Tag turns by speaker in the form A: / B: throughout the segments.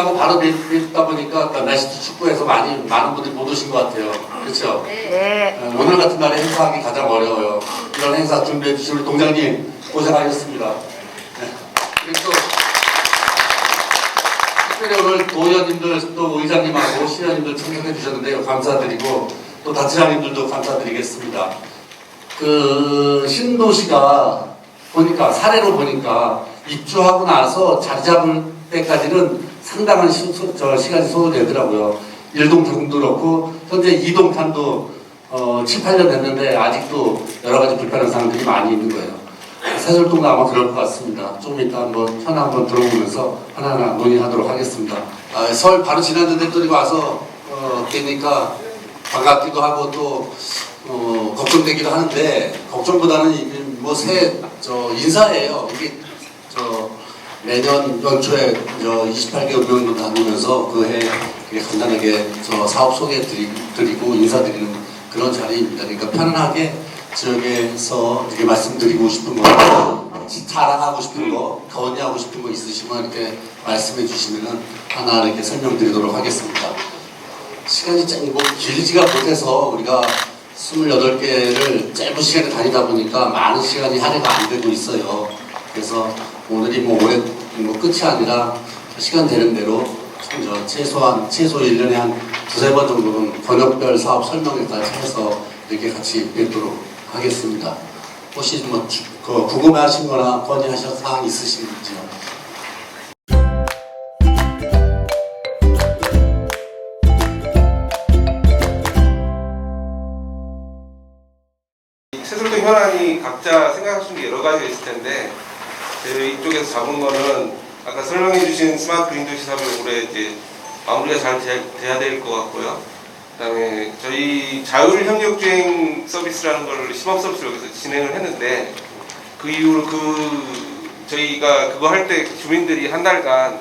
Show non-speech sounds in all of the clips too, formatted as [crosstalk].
A: 지나고 바로 밑, 밑다 보니까 또 날씨도 춥고해서 많이 많은 분들이 못 오신 것 같아요. 그렇죠?
B: 네.
A: 어, 오늘 같은 날에 행사하기 가장 어려워요. 이런 행사 준비해 주신 우리 동장님 고생하셨습니다. 네. 그리고 또 특별히 오늘 도의원님들 또 의장님하고 시의원님들 참석해 주셨는데요. 감사드리고 또 단체장님들도 감사드리겠습니다. 그 신도시가 보니까 사례로 보니까 입주하고 나서 자리 잡을 때까지는 상당한 시, 소, 저 시간이 소요되더라고요. 1동탄도 그렇고 현재 2동탄도 어, 7, 8년 됐는데 아직도 여러 가지 불편한 사항들이 많이 있는 거예요. 세술동도 아마 그럴 것 같습니다. 좀 이따 한번 현안 한번 들어보면서 하나하나 논의하도록 하겠습니다. 아, 서울 바로 지났는데 또 와서 어, 뵈니까 반갑기도 하고 또 어, 걱정되기도 하는데 걱정보다는 이게 뭐새 저 인사예요. 이게 저 매년 연초에 저 28개 운명도 다니면서 그 해 간단하게 저 사업 소개 드리, 드리고 인사드리는 그런 자리입니다. 그러니까 편안하게 지역에서 이렇게 말씀드리고 싶은 거, 자랑하고 싶은 거, 건의하고 싶은 거 있으시면 이렇게 말씀해 주시면은 하나 이렇게 설명드리도록 하겠습니다. 시간이 짱, 뭐 길지가 못해서 우리가 28개를 짧은 시간에 다니다 보니까 많은 시간이 할애가 안 되고 있어요. 그래서 오늘이 뭐 올해 뭐 끝이 아니라 시간 되는 대로 저 최소한 최소 1년에 한 두세 번 정도는 번역별 사업 설명회까지 해서 이렇게 같이 뵙도록 하겠습니다. 혹시 뭐 주- 그 궁금해 하신 거나 건의하실 사항 있으신지요?
C: 세술도 현안이 각자 생각하시는 게 여러 가지가 있을 텐데 이쪽에서 잡은 거는 아까 설명해 주신 스마트 그린 도시 사업이 올해 이제 마무리가 잘 돼- 돼야 될 것 같고요. 그다음에 저희 자율 협력 주행 서비스라는 걸 시범 서비스로 여기서 진행을 했는데 그 이후로 그 저희가 그거 할 때 주민들이 한 달간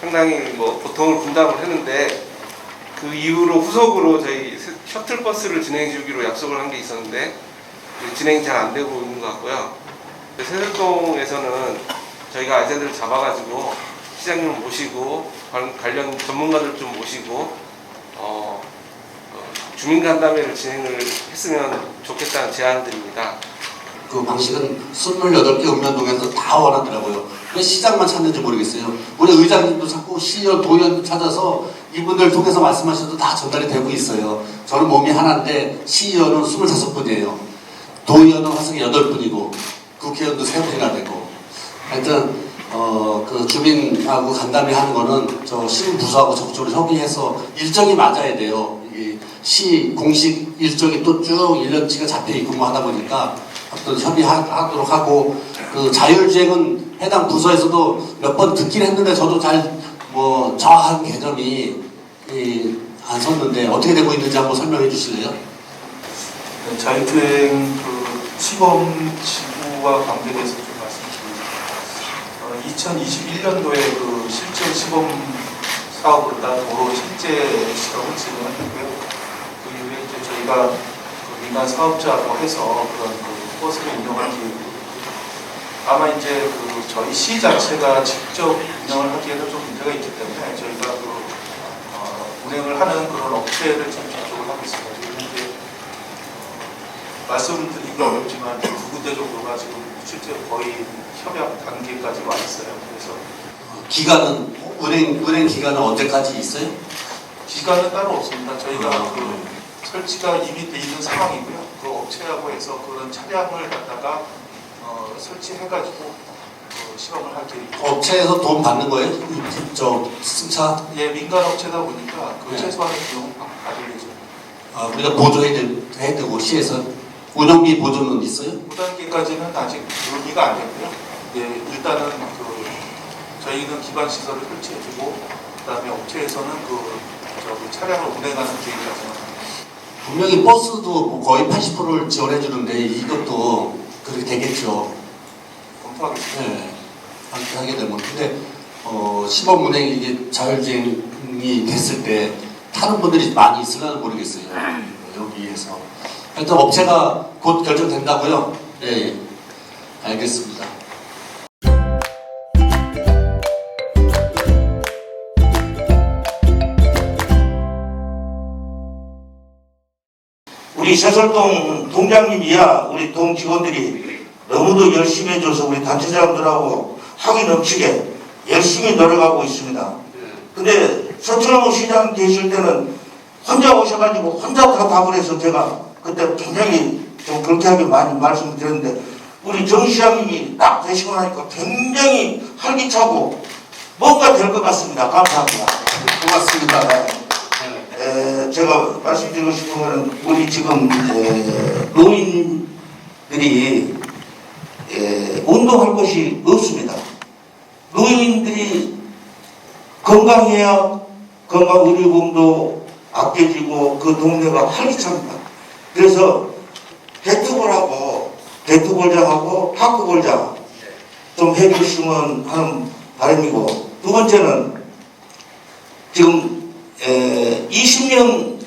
C: 상당히 뭐 고통을 분담을 했는데 그 이후로 후속으로 저희 세- 셔틀 버스를 진행해 주기로 약속을 한 게 있었는데 그 진행이 잘 안 되고 있는 것 같고요. 세술동에서는 저희가 아재들을 잡아가지고 시장님을 모시고 관- 관련 전문가들 좀 모시고 어, 어, 주민 간담회를 진행을 했으면 좋겠다는 제안드립니다.
A: 그 방식은 28개 읍면동에서 다 원하더라고요. 왜 시장만 찾는지 모르겠어요. 우리 의장님도 찾고 시의원, 도의원도 찾아서 이분들 통해서 말씀하셔도 다 전달이 되고 있어요. 저는 몸이 하나인데 시의원은 25분이에요. 도의원은 화성이 8분이고 국회의원도 3분이나 되고 하여튼 어, 그 주민하고 간담회 하는 거는 저 시부서하고 적극적으로 협의해서 일정이 맞아야 돼요. 이게 시 공식 일정이 또 쭉 1년치가 잡혀 있고 뭐 하다 보니까 어떤 협의하도록 하고 그 자율주행은 해당 부서에서도 몇 번 듣긴 했는데 저도 잘 뭐 정확한 개념이 이, 안 섰는데 어떻게 되고 있는지 한번 설명해 주실래요?
D: 네, 자율주행 그 시범 지구와 관계돼서 좀 말씀드리겠습니다. 어, 2021년도에 그 실제 시범 사업을 따로 실제 실험을 진행을 했고요. 그 이후에 이제 저희가 그 민간 사업자하고 해서 그런 그 버스를 운영할 계획이고 다만 이제 그 저희 시 자체가 직접 운영을 하기에는 좀 문제가 있기 때문에 저희가 그 어, 운행을 하는 그런 업체를 지금 접촉을 하고 있습니다. 이제 말씀드리기 어렵지만 두 군데 정도가 지금 실제 거의 협약 단계까지 와 있어요. 그래서
A: 기간은 운행 운행 기간은 언제까지 있어요?
D: 기간은 따로 없습니다. 저희가
A: 아,
D: 그 설치가 이미 돼 있는 상황이고요. 그 업체하고 해서 그런 차량을 갖다가 어, 설치해가지고 그 실험을 할 계획입니다.
A: 업체에서 돈 받는 거예요? 저 승차
D: 예, 민간 업체다 보니까 그
A: 네.
D: 최소한의 비용 받을 예정.
A: 아, 우리가 해야 되고 시에서 운영비 보조는 있어요?
D: 5단계까지는 아직 논의가 안 됐고요. 예, 일단은 그 저희는 기반 시설을 설치해주고 그다음에 업체에서는 그 저기 차량을 운행하는 계획이라서
A: 분명히 버스도 뭐 거의 80%를 지원해 주는데 이것도 그렇게 되겠죠.
D: 검토하겠습니다.
A: 네. 함께 하게 되면 근데 어, 시범 운행 이게 자율주행이 됐을 때 타는 분들이 많이 있으려나 모르겠어요. 여기에서 하여튼 업체가 곧 결정된다고요. 네. 알겠습니다.
B: 우리 세설동 동장님 이야 우리 동 직원들이 너무도 열심히 해줘서 우리 단체장들하고 학이 넘치게 열심히 노력하고 있습니다. 근데 서천호 시장 계실 때는 혼자 오셔가지고 혼자 다 답을 해서 제가 그때 굉장히 좀 그렇게 하게 많이 말씀드렸는데 우리 정 시장님이 딱 되시고 나니까 굉장히 활기차고 뭔가 될 것 같습니다. 감사합니다.
A: 고맙습니다.
B: 네.
A: 네.
B: 에, 제가 말씀드리고 싶은 거는 우리 지금 에, 노인들이 에, 운동할 곳이 없습니다. 노인들이 건강해야 건강 의료금도 아껴지고 그 동네가 활기찹니다. 그래서 개트볼하고 개트볼장하고 파크볼장 좀 해주시면 하는 바람이고 두 번째는 지금 에, 20명이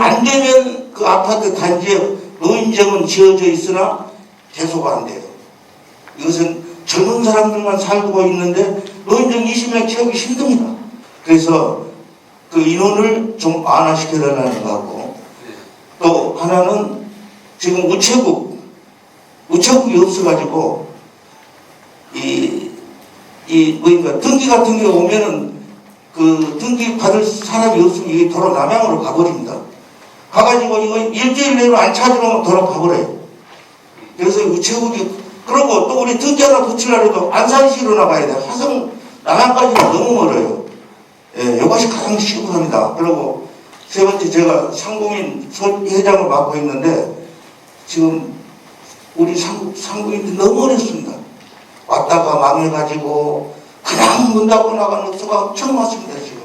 B: 안 되면 그 아파트 단지에 노인정은 지어져 있으나 개소가 안 돼요. 이것은 젊은 사람들만 살고 있는데 노인정 20명 채우기 힘듭니다. 그래서 그 인원을 좀 완화시켜달라는 거 같고 또 하나는 지금 우체국 우체국이 없어가지고 이, 이 뭐니까 등기 같은 게 오면은 그 등기 받을 사람이 없으면 이게 도로 남양으로 가버립니다. 가가지고 이거 일주일 내로 안 찾으면 도로 가버려요. 그래서 우체국이 그러고 또 우리 등기 하나 붙이려고 해도 안산시로 나가야 돼. 화성 남양까지는 너무 멀어요. 예, 이것이 가장 시급합니다. 그리고 세 번째 제가 상공인 소- 회장을 맡고 있는데 지금 우리 상, 상공인들 너무 어렵습니다. 왔다가 망해가지고 그냥 문 닫고 나가는 수가 엄청 많습니다 지금.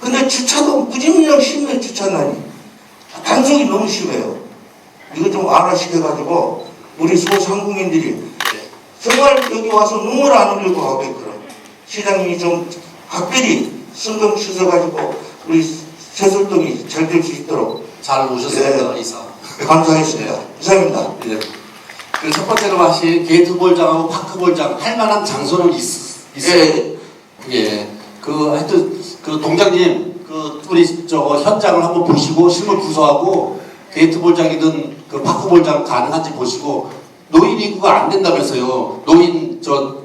B: 근데 주차도 무지무지하게 심해요 주차난이. 단속이 너무 심해요. 이거 좀 완화시켜가지고 우리 소상공인들이 정말 여기 와서 눈물 안 흘리고 가게끔 시장님이 좀 각별히 신경 쓰셔가지고 우리 세술동이 잘 될 수 있도록
A: 잘 오셨습니다,
B: 네.
A: 이사.
B: 감사하겠습니다. 이상입니다.
A: 예. 그첫 번째로 하신 게이트볼장하고 파크볼장 할 만한 장소는 있, 있어요.
B: 예,
A: 예. 그 하여튼 그 동장님 그 우리 저 현장을 한번 보시고 실물 구조하고 게이트볼장이든 그 파크볼장 가능한지 보시고 노인 인구가 안 된다면서요. 노인 저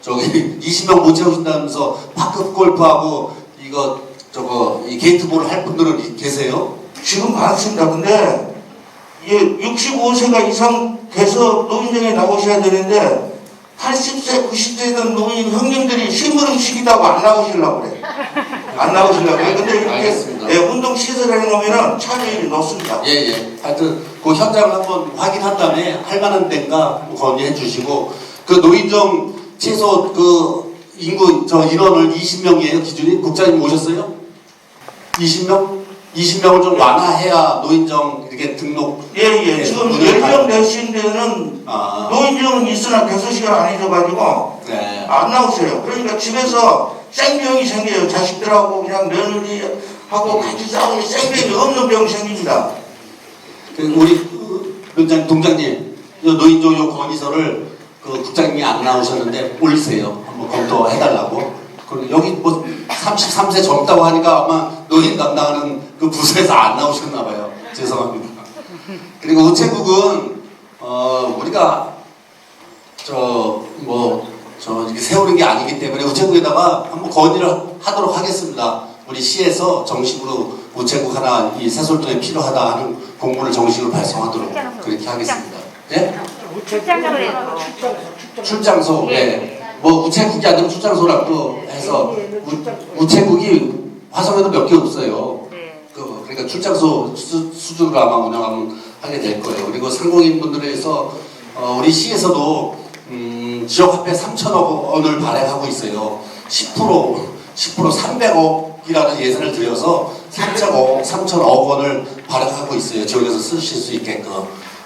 A: 저기 20명 못 채우신다면서 파크 골프하고 이거 저거 이 게이트볼 할 분들은 이- 계세요?
B: 지금 많습니다. 근데 이게 65세가 이상 돼서 노인정에 나오셔야 되는데 80세, 90세는 노인 형님들이 심부름시키다고 안 나오시려고 그래. 안 나오시려고 그래. 근데 이렇게
A: 알겠습니다.
B: 예, 운동 시설을 해놓으면 참여율이 높습니다.
A: 예, 예. 하여튼 그 현장을 한번 확인한 다음에 할 만한 데인가 건의해 주시고 그 노인정 최소 그 인구 저 인원을 20명이에요 기준이 국장님 오셨어요? 20명? 20명을 좀 완화해야 노인정 이렇게 등록
B: 예, 예.
A: 예,
B: 지금
A: 문을
B: 10명 되신 데는
A: 아,
B: 노인정은 있으나 개소시간 안 해줘가지고
A: 네.
B: 안 나오세요. 그러니까 집에서 생병이 생겨요. 자식들하고 그냥 며느리하고 같이 싸우니 생병이 없는 병 생깁니다.
A: 그 우리 그 동장, 동장님 이 노인정 요 건의서를 그 국장님이 안 나오셨는데 올리세요. 한번 검토해달라고. 그리고 여기 뭐 33세 젊다고 하니까 아마 노인 담당하는 그 부서에서 안 나오셨나 봐요. 죄송합니다. 그리고 우체국은 어 우리가 저 뭐 저 이렇게 세우는 게 아니기 때문에 우체국에다가 한번 건의를 하도록 하겠습니다. 우리 시에서 정식으로 우체국 하나 이 세솔동에 필요하다 하는 공문을 정식으로 발송하도록 그렇게 하겠습니다. 예?
E: 출장을 해서
A: 출장소, 예. 뭐 우체국이 아니면 출장소라고 해서 우, 우체국이 화성에도 몇 개 없어요.
E: 네.
A: 그, 그러니까 출장소 수, 수준으로 아마 운영하면 하게 될 거예요. 그리고 상공인 분들에 의해서 어, 우리 시에서도 음, 지역화폐 3천억 원을 발행하고 있어요. 10% 10% 300억이라는 예산을 들여서 3천억 3천억 원을 발행하고 있어요. 지역에서 쓰실 수 있게끔.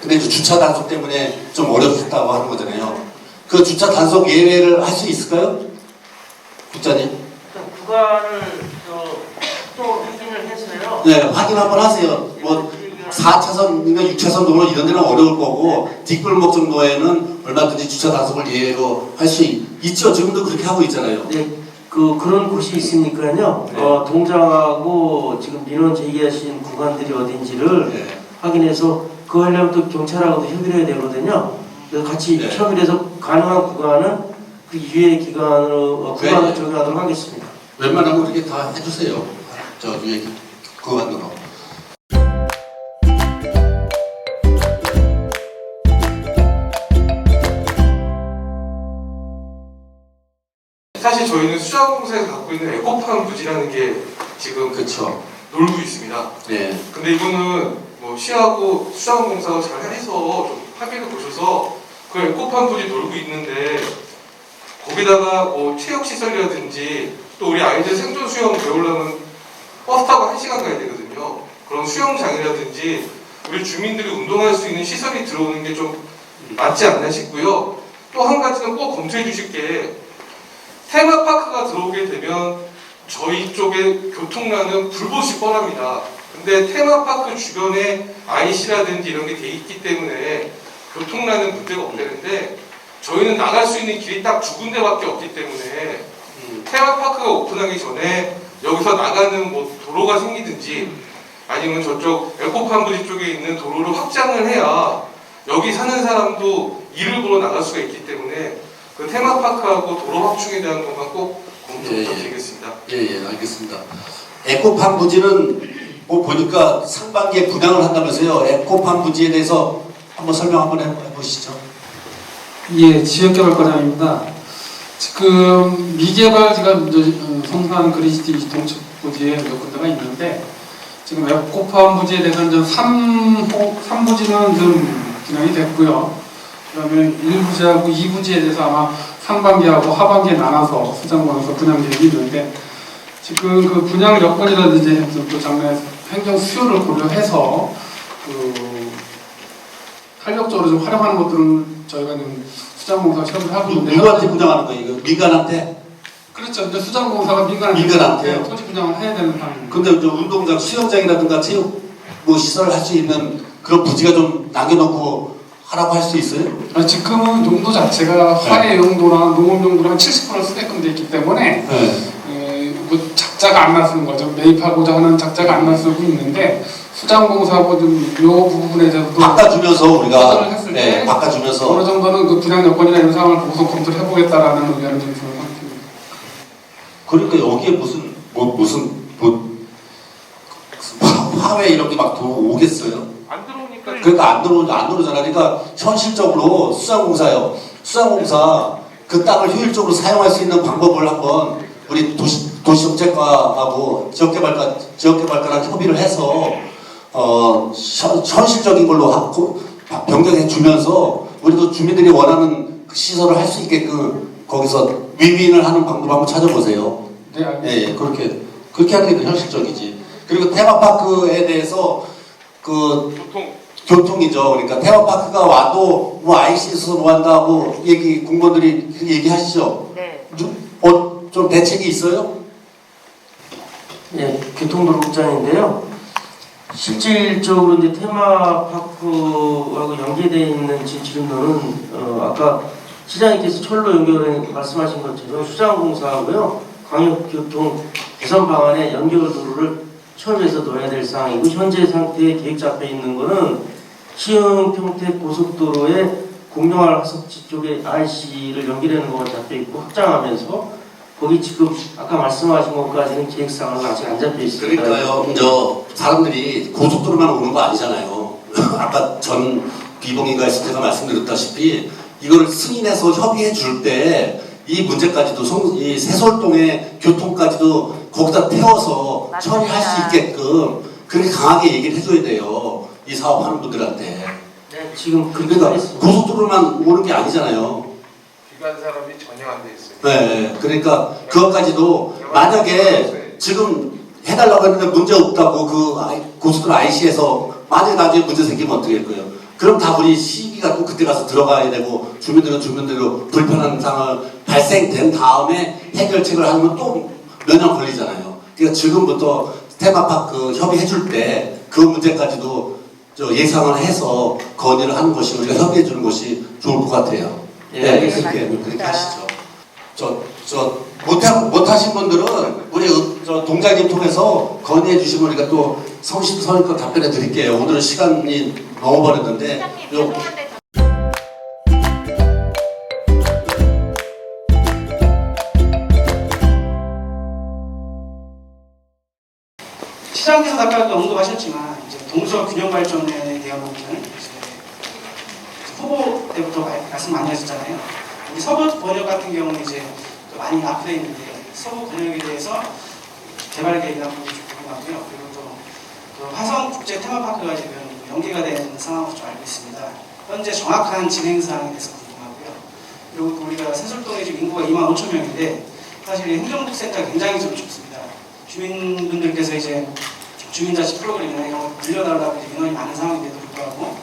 A: 근데 이제 주차 단속 때문에 좀 어렵다고 하는 거잖아요. 그 주차 단속 예외를 할 수 있을까요? 국장님?
F: 일단 구간을 저, 또 확인을 해서요.
A: 네, 확인 한번 하세요. 뭐
F: 얘기를
A: 4차선이나 6차선 도로 이런 데는 어려울 거고 뒷골목 정도에는 얼마든지 주차 단속을 예외로 할 수 있죠. 지금도 그렇게 하고 있잖아요.
E: 네, 그 그런 곳이 있으니까요.
A: 네.
E: 어, 동장하고 지금 민원 제기하신 구간들이 어딘지를
A: 네.
E: 확인해서 그 하려면 또 경찰하고도 협의를 해야 되거든요. 그래서 같이
A: 네.
E: 협의를 해서 가능한 구간은 그 유예 기간으로 어, 구간을
A: 네.
E: 적용하도록 하겠습니다.
A: 웬만하면 그렇게 다 해주세요. 저 위에 그만으로.
F: 사실 저희는 수자공사에서 갖고 있는 에코팜 부지라는 게 지금
A: 그렇죠.
F: 놀고 있습니다.
A: 네.
F: 근데 이거는 뭐 시하고 수자공사가 잘 해서 좀 합의를 보셔서 그 부지 놀고 있는데 거기다가 뭐 체육 시설이라든지 또 우리 아이들 생존 수영 배우려면 버스 타고 한 시간 가야 되거든요. 그런 수영장이라든지 우리 주민들이 운동할 수 있는 시설이 들어오는 게 좀 맞지 않나 싶고요. 또 한 가지는 꼭 검토해 주실 게 테마파크가 들어오게 되면 저희 쪽에 교통량은 불보시 뻔합니다. 근데 테마파크 주변에 IC라든지 이런 게 돼 있기 때문에 교통량은 문제가 없다는데 저희는 나갈 수 있는 길이 딱 두 군데밖에 없기 때문에
A: 음,
F: 테마파크가 오픈하기 전에 여기서 나가는 뭐 도로가 생기든지 아니면 저쪽 에코팜 부지 쪽에 있는 도로를 확장을 해야 여기 사는 사람도 일을 보러 나갈 수가 있기 때문에 그 테마파크하고 도로 확충에 대한 것만 꼭 검토
A: 예, 예.
F: 부탁드리겠습니다.
A: 예, 예, 알겠습니다. 에코팜 부지는 뭐 보니까 상반기에 분양을 한다면서요. 에코팜 부지에 대해서 한번 설명 한번 해- 해보시죠.
G: 예, 지역개발과장입니다. 지금 미개발 이제 어, 성산 그린시티 동쪽 부지에 몇 군데가 있는데 지금 에코팜 부지에 대해서는 좀 3호, 3부지는 좀 분양이 됐고요. 그다음에 1부지하고 2부지에 대해서 아마 상반기하고 하반기에 나눠서 수장관에서 분양 계획이 있는데 지금 그 분양 여건이라든지 또 장래 행정 수요를 고려해서 그 탄력적으로 좀 활용하는 것들은 저희가 좀 수장공사 협의를 하고
A: 누-
G: 있는데
A: 누구한테 분양하는 거예요? 이거 민간한테?
G: 그렇죠. 이제 수장공사가 민간한테
A: 민간한테요?
G: 네, 토지 분양을 해야 되는 상황입니다.
A: 근데 저 운동장, 수영장이라든가 체육 뭐 시설을 할 수 있는 그런 부지가 좀 남겨놓고 하라고 할 수 있어요?
G: 아, 지금은 용도 자체가 화해 용도랑 농업 용도랑 70% 쓰게끔 돼 있기 때문에
A: 네.
G: 에, 뭐 작자가 안 나서는 거죠. 매입하고자 하는 작자가 안 나서고 있는데 수장공사하고 좀요 부분에 대해서도
A: 바꿔주면서 우리가
G: 했을
A: 네,
G: 때 어느
A: 바꿔주면서
G: 정도는 그 분양 여건이나 이런 상황을 보고서 검토를 해보겠다라는 의견을 좀 주는 상태입니다.
A: 그러니까 여기에 무슨 뭐 무슨 뭐 화- 화훼 이런 게 막 들어오겠어요?
F: 안 들어오니까
A: 그러니까 안 들어 안 들어오잖아. 그러니까 현실적으로 수상공사요. 수상공사 그 땅을 효율적으로 사용할 수 있는 방법을 한번 우리 도시 도시정책과하고 지역개발과 지역개발과랑 협의를 해서 어 현, 현실적인 걸로 하고 변경해 주면서 우리도 주민들이 원하는 그 시설을 할 수 있게끔 거기서 위민을 하는 방법 한번 찾아보세요.
G: 네, 알겠습니다.
A: 예, 예, 그렇게 그렇게 하는 게더 현실적이지. 그리고 테마파크에 대해서 그
F: 보통
A: 교통이죠. 그러니까 테마파크가 와도 뭐 IC에서 뭐 한다고 얘기 공무원들이 얘기하시죠.
H: 네.
A: 좀, 어, 좀 대책이 있어요?
E: 예, 교통도로국장인데요. 실질적으로 이제 테마파크하고 연계되어 있는 지- 지름도는 어, 아까 시장님께서 철로 연결해 말씀하신 것처럼 수장공사하고요. 광역교통 개선 방안에 연결 도로를 철로에서 놓아야 될 사항이고 현재 상태에 계획 잡혀 있는 거는 시흥 평택 고속도로의 공룡알 화석지 쪽에 IC를 연결하는 것만 잡혀 있고 확장하면서 거기 지금 아까 말씀하신 것까지는 계획상으로 아직 안 잡혀 있습니다.
A: 그러니까요. 저 사람들이 고속도로만 오는 거 아니잖아요. [laughs] 아까 전 비봉인가 했을 때가 말씀드렸다시피 이걸 승인해서 협의해 줄 때 이 문제까지도 성, 이 세솔동의 교통까지도 거기다 태워서 처리할 수 있게끔 그렇게 강하게 얘기를 해줘야 돼요. 이 사업하는 분들한테.
E: 네, 지금 그렇게
A: 그러니까. 고속도로만 오는 게 아니잖아요.
F: 귀간 사람이 전혀 안 돼 있어요.
A: 네, 그러니까 그것까지도 만약에 지금 해달라고 했는데 문제 없다고 그 고속도로 IC에서 만약에 나중에 문제 생기면 어떻게 할 거예요? 그럼 다 우리 시기가 또 그때 가서 들어가야 되고 주민들은 주민대로 불편한 상황 발생된 다음에 해결책을 하면 또 몇 년 걸리잖아요. 그러니까 지금부터 테마파크 협의해 줄 때 그 문제까지도 저 예상을 해서 건의를 하는 것이 우리가 협의해 주는 것이 좋을 것 같아요.
E: 예,
A: 네,
E: 알겠습니다.
A: 그렇게 그렇게 하시죠. 저, 저, 못하, 못하신 분들은 우리 의- 저 동장님 통해서 건의해 주시면 우리가 또 성실성의껏 답변해 드릴게요. 오늘은 시간이 너무 버렸는데,
H: 시장님
A: 요,
H: 죄송한데
I: 시장께서 아까도 언급하셨지만 이제 동서 균형 발전에 대한 부분은 후보 때부터 말- 말씀 많이 하셨잖아요. 우리 서부 번역 같은 경우는 이제 또 많이 앞에 있는데 서부 번역에 대해서 개발 계획이나 부분이 좀 궁금하고요. 그리고 또그 화성 국제 테마파크가 지금 연기가 된 상황으로 좀 알고 있습니다. 현재 정확한 진행 사항에 대해서 궁금하고요. 그리고 또 우리가 세술동에 지금 인구가 2만 5천 명인데 사실 이 행정복지센터가 굉장히 좀 좁습니다. 주민분들께서 이제 주민자치 프로그램이나 이런 걸 늘려달라고 이제 민원이 많은 상황인데도 불구하고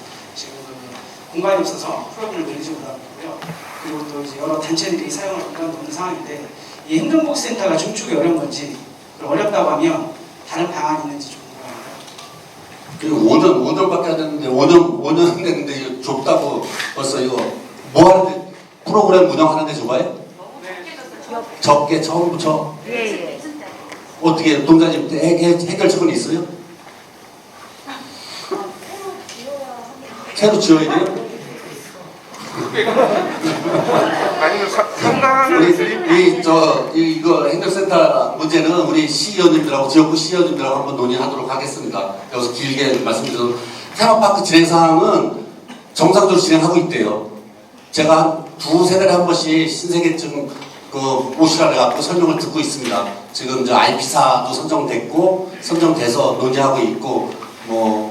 I: 공간이 없어서 프로그램을 늘리지 못하고 있고요. 그리고 또 이제 여러 단체들이 공간도 없는 상황인데 이 행정복지센터가 중축이 어려운 건지 어렵다고 하면 다른 방안이 있는지 좀 궁금합니다.
A: 그리고 5년, 5년밖에 안 됐는데, 5년, 5년 됐는데, 이거 좁다고 벌써 이거, 뭐 하는데, 프로그램 운영하는데 좁아요? 적게 처음부터
H: 예 예.
A: 어떻게 동자님 해결책은 있어요? 새로 지어야 돼요? [laughs]
C: 아니면 사- 상당한
A: 우리 이저 이거 행정센터 문제는 우리 시의원님들하고 지역구 시의원님들하고 한번 논의하도록 하겠습니다. 여기서 길게 말씀드려도 테마파크 진행 사항은 정상적으로 진행하고 있대요. 제가 한 두 세 달에 한 번씩 신세계증 그 오시라 해갖고 설명을 듣고 있습니다. 지금 저 IP사도 선정됐고 선정돼서 논의하고 있고 뭐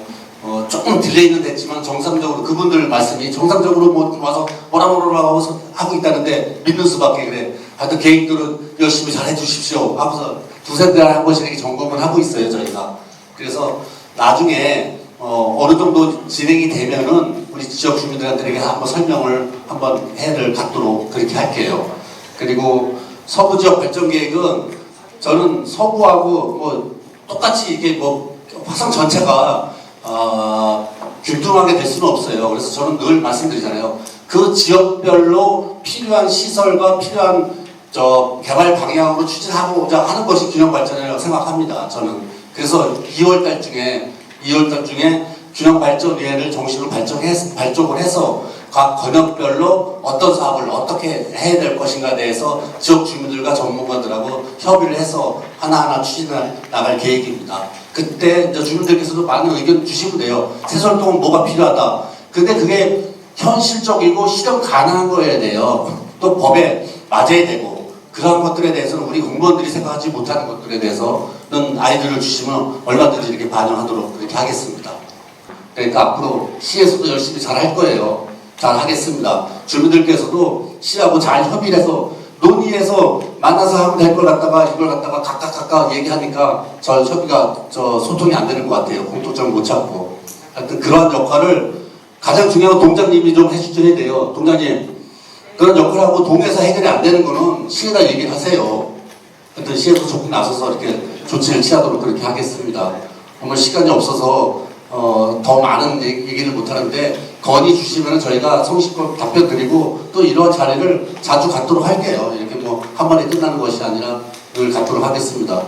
A: 어, 조금 딜레이는 됐지만 정상적으로 그분들 말씀이 정상적으로 뭐 와서 뭐라 뭐라 하고 하고 있다는데 믿는 수밖에 그래. 하여튼 계획들은 열심히 잘 해주십시오. 하고서 두세 달에 한 번씩 이렇게 점검을 하고 있어요 저희가. 그래서 나중에 어, 어느 정도 진행이 되면은 우리 지역 주민들한테 한번 설명을 한번 해를 갖도록 그렇게 할게요. 그리고 서부 지역 발전 계획은 저는 서구하고 뭐 똑같이 이게 뭐 화성 전체가 어, 균등하게 될 수는 없어요. 그래서 저는 늘 말씀드리잖아요. 그 지역별로 필요한 시설과 필요한 저 개발 방향으로 추진하고자 하는 것이 균형 발전이라고 생각합니다. 저는 그래서 2월 달 중에 2월 달 중에 균형 발전 위원회를 정식으로 발전해 발족을 해서 각 권역별로 어떤 사업을 어떻게 해야 될 것인가에 대해서 지역 주민들과 전문가들하고 협의를 해서 하나하나 추진해 나갈 계획입니다. 그때 주민들께서도 많은 의견 주시면 돼요. 새설동은 뭐가 필요하다. 근데 그게 현실적이고 실현 가능한 거여야 돼요. 또 법에 맞아야 되고 그러한 것들에 대해서는 우리 공무원들이 생각하지 못하는 것들에 대해서는 아이디어를 주시면 얼마든지 이렇게 반영하도록 그렇게 하겠습니다. 그러니까 앞으로 시에서도 열심히 잘 할 거예요. 잘 하겠습니다. 주민들께서도 시하고 잘 협의해서 논의해서 만나서 하면 될 걸 갖다가 이걸 갖다가 각각 각각 얘기하니까 저 협의가 저 소통이 안 되는 것 같아요. 공통점을 못 찾고. 하여튼 그러한 역할을 가장 중요한 건 동장님이 좀 해주셔야 돼요. 동장님 그런 역할하고 동에서 해결이 안 되는 거는 시에다 얘기를 하세요. 하여튼 시에서 적극 나서서 이렇게 조치를 취하도록 그렇게 하겠습니다. 정말 시간이 없어서 어, 더 많은 얘기- 얘기를 못 하는데 건의 주시면 저희가 성실껏 답변 드리고 또 이러한 자리를 자주 갖도록 할게요. 이렇게 뭐 한 번에 끝나는 것이 아니라 늘 갖도록 하겠습니다.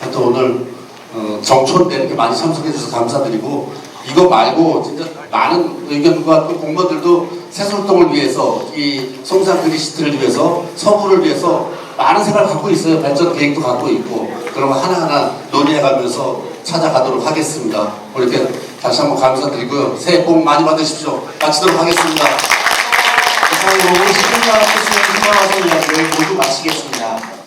A: 하여튼 오늘 어, 정촌 때 이렇게 많이 참석해 주셔서 감사드리고 이거 말고 진짜 많은 의견과 또 공무원들도 새솔동을 위해서 이 송산 그리시트를 위해서 서부를 위해서 많은 생각을 갖고 있어요. 발전 계획도 갖고 있고 거 하나하나 논의해가면서 찾아가도록 하겠습니다. 오늘 이렇게 다시 한번 감사드리고요. 새해 복 많이 받으십시오. 마치도록 하겠습니다. 이상으로 50분간 수행 희망하성 이야기를 모두 마치겠습니다.